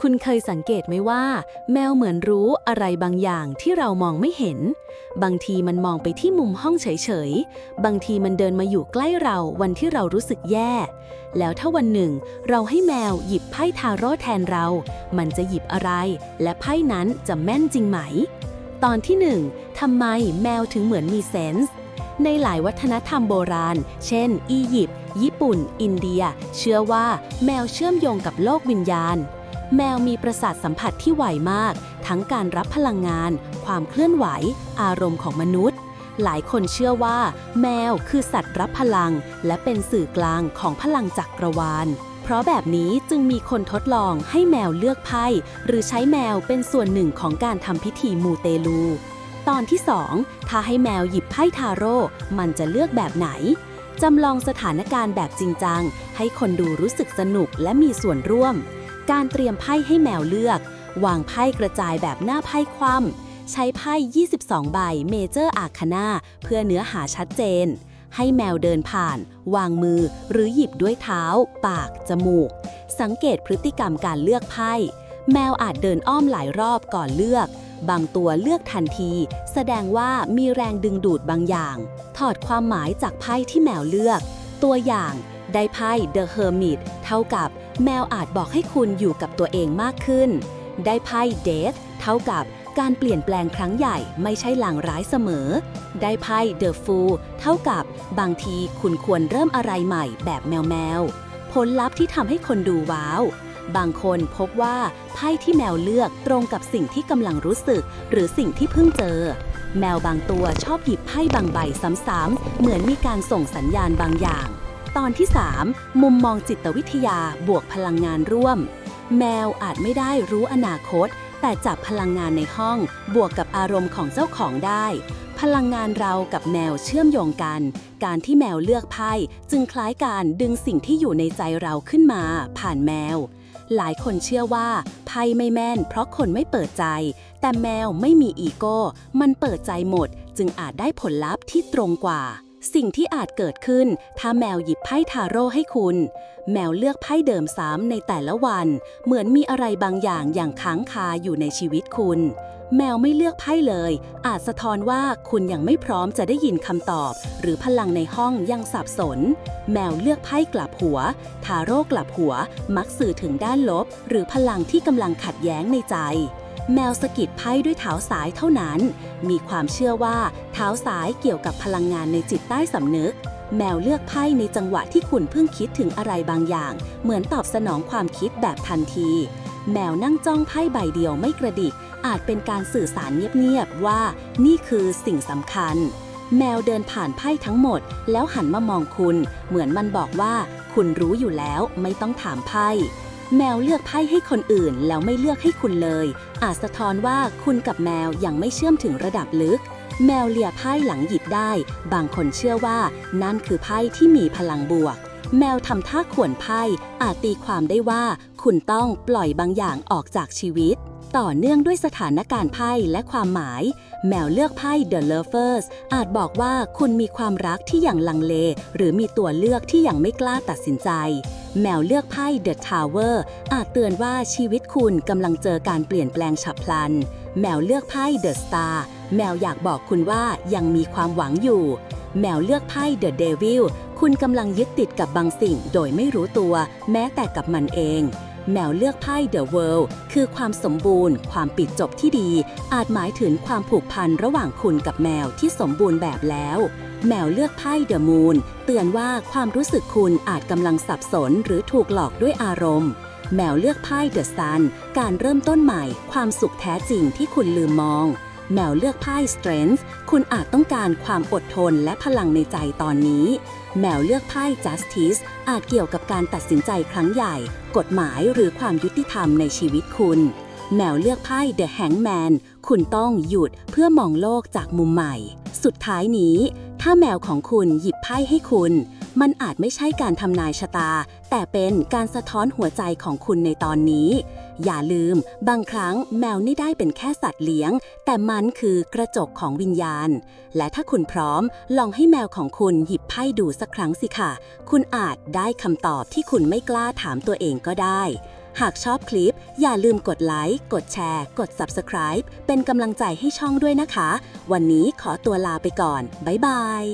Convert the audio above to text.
คุณเคยสังเกตไหมว่า แมวเหมือนรู้อะไรบางอย่างที่เรามองไม่เห็น บางทีมันมองไปที่มุมห้องเฉยๆ บางทีมันเดินมาอยู่ใกล้เราวันที่เรารู้สึกแย่ แล้วถ้าวันหนึ่ง เราให้แมวหยิบไพ่ทาโร่แทนเรา มันจะหยิบอะไร และไพ่นั้นจะแม่นจริงไหม ตอนที่หนึ่งทำไมแมวถึงเหมือนมีเซนส์ในหลายวัฒนธรรมโบราณ เช่น อียิปต์ ญี่ปุ่น อินเดีย เชื่อว่าแมวเชื่อมโยงกับโลกวิญญาณ แมวมีประสาทสัมผัสที่ไวมาก ทั้งการรับพลังงาน ความเคลื่อนไหว อารมณ์ของมนุษย์ หลายคนเชื่อว่า แมวคือสัตว์รับพลัง และเป็นสื่อกลางของพลังจักรวาล เพราะแบบนี้จึงมีคนทดลองให้แมวเลือกไพ่ หรือใช้แมวเป็นส่วนหนึ่งของการทำพิธีมูเตลู ตอนที่ 2 ถ้าให้แมวหยิบไพ่ทาโร่ มันจะเลือกแบบไหนจำลองสถานการณ์แบบจริงจัง ให้คนดูรู้สึกสนุกและมีส่วนร่วม การเตรียมไพ่ให้แมวเลือก วางไพ่กระจายแบบหน้าไพ่คว่ำใช้ไพ่ 22 ใบเมเจอร์อาคานาเพื่อเนื้อหาชัดเจน ให้แมวเดินผ่าน วางมือ หรือหยิบด้วยเท้า ปาก จมูก สังเกตพฤติกรรมการเลือกไพ่ แมวอาจเดินอ้อมหลายรอบก่อนเลือก บางตัวเลือกทันที แสดงว่ามีแรงดึงดูดบางอย่าง ถอดความหมายจากไพ่ที่แมวเลือก ตัวอย่างได้ไพ่ The Hermit เท่ากับ แมวอาจบอกให้คุณอยู่กับตัวเองมากขึ้น ได้ไพ่ Death เท่ากับการเปลี่ยนแปลงครั้งใหญ่ไม่ใช่ลางร้ายเสมอ ได้ไพ่ The Fool เท่ากับบางทีคุณควรเริ่มอะไรใหม่แบบแมวแมวๆผลลัพธ์ที่ทำให้คนดูว้าว บางคนพบว่าไพ่ที่แมวเลือกตรงกับสิ่งที่กำลังรู้สึก หรือสิ่งที่เพิ่งเจอ แมวบางตัวชอบหยิบไพ่บางใบซ้ำๆเหมือนมีการส่งสัญญาณบางอย่าง ตอนที่ 3 มุมมองจิตวิทยาบวกพลังงานร่วม แมวอาจไม่ได้รู้อนาคต แต่จับพลังงานในห้อง บวกกับอารมณ์ของเจ้าของได้ พลังงานเรากับแมวเชื่อมโยงกัน การที่แมวเลือกไพ่จึงคล้ายการดึงสิ่งที่อยู่ในใจเราขึ้นมา ผ่านแมว หลายคนเชื่อว่าไพ่ไม่แม่น เพราะคนไม่เปิดใจ แต่แมวไม่มีอีโก้ มันเปิดใจหมด จึงอาจได้ผลลัพธ์ที่ตรงกว่า สิ่งที่อาจเกิดขึ้น ถ้าแมวหยิบไพ่ทาโร่ให้คุณ แมวเลือกไพ่เดิมซ้ำในแต่ละวัน เหมือนมีอะไรบางอย่างอย่างค้างคาอยู่ในชีวิตคุณ แมวไม่เลือกไพ่เลย อาจสะท้อนว่าคุณยังไม่พร้อมจะได้ยินคำตอบ หรือพลังในห้องยังสับสน แมวเลือกไพ่กลับหัว ทาโร่กลับหัว มักสื่อถึงด้านลบ หรือพลังที่กำลังขัดแย้งในใจ แมวสะกิดไพ่ด้วยเท้าซ้ายเท่านั้น มีความเชื่อว่าเท้าซ้ายเกี่ยวกับพลังงานในจิตใต้สำนึก แมวเลือกไพ่ในจังหวะที่คุณเพิ่งคิดถึงอะไรบางอย่าง เหมือนตอบสนองความคิดแบบทันที แมวนั่งจ้องไพ่ใบเดียวไม่กระดิก อาจเป็นการสื่อสารเงียบๆว่า นี่คือสิ่งสำคัญ แมวเดินผ่านไพ่ทั้งหมด แล้วหันมามองคุณ เหมือนมันบอกว่า คุณรู้อยู่แล้วไม่ต้องถามไพ่ แมวเลือกไพ่ให้คนอื่น แล้วไม่เลือกให้คุณเลย อาจสะท้อนว่าคุณกับแมวยังไม่เชื่อมถึงระดับลึก แมวเลียไพ่หลังหยิบได้ บางคนเชื่อว่านั่นคือไพ่ที่มีพลังบวก แมวทำท่าขวนไพ่อาจตีความได้ว่า คุณต้องปล่อยบางอย่างออกจากชีวิต ต่อเนื่องด้วยสถานการณ์ไพ่และความหมาย แมวเลือกไพ่ The Lovers อาจบอกว่าคุณมีความรักที่ยังลังเล หรือมีตัวเลือกที่ยังไม่กล้าตัดสินใจ แมวเลือกไพ่ The Tower อาจเตือนว่าชีวิตคุณกำลังเจอการเปลี่ยนแปลงฉับพลัน แมวเลือกไพ่ The Star แมวอยากบอกคุณว่ายังมีความหวังอยู่ แมวเลือกไพ่ The Devil คุณกำลังยึดติดกับบางสิ่งโดยไม่รู้ตัว แม้แต่กับมันเอง แมวเลือกไพ่ The World คือความสมบูรณ์ ความปิดจบที่ดี อาจหมายถึงความผูกพันระหว่างคุณกับแมวที่สมบูรณ์แบบแล้ว แมวเลือกไพ่ The Moon เตือนว่าความรู้สึกคุณอาจกำลังสับสนหรือถูกหลอกด้วยอารมณ์ แมวเลือกไพ่ The Sun การเริ่มต้นใหม่ ความสุขแท้จริงที่คุณลืมมอง แมวเลือกไพ่ Strength คุณอาจต้องการความอดทนและพลังในใจตอนนี้ แมวเลือกไพ่ Justice อาจเกี่ยวกับการตัดสินใจครั้งใหญ่ กฎหมายหรือความยุติธรรมในชีวิตคุณ แมวเลือกไพ่ The Hangman คุณต้องหยุดเพื่อมองโลกจากมุมใหม่ สุดท้ายนี้ ถ้าแมวของคุณหยิบไพ่ให้คุณ มันอาจไม่ใช่การทำนายชะตา แต่เป็นการสะท้อนหัวใจของคุณในตอนนี้ อย่าลืม บางครั้งแมวไม่ได้เป็นแค่สัตว์เลี้ยง แต่มันคือกระจกของวิญญาณ และถ้าคุณพร้อม ลองให้แมวของคุณหยิบไพ่ดูสักครั้งสิค่ะ คุณอาจได้คำตอบที่คุณไม่กล้าถามตัวเองก็ได้ หากชอบคลิป อย่าลืมกดไลค์ กดแชร์ กด Subscribe เป็นกำลังใจให้ช่องด้วยนะคะ วันนี้ขอตัวลาไปก่อน บ๊ายบาย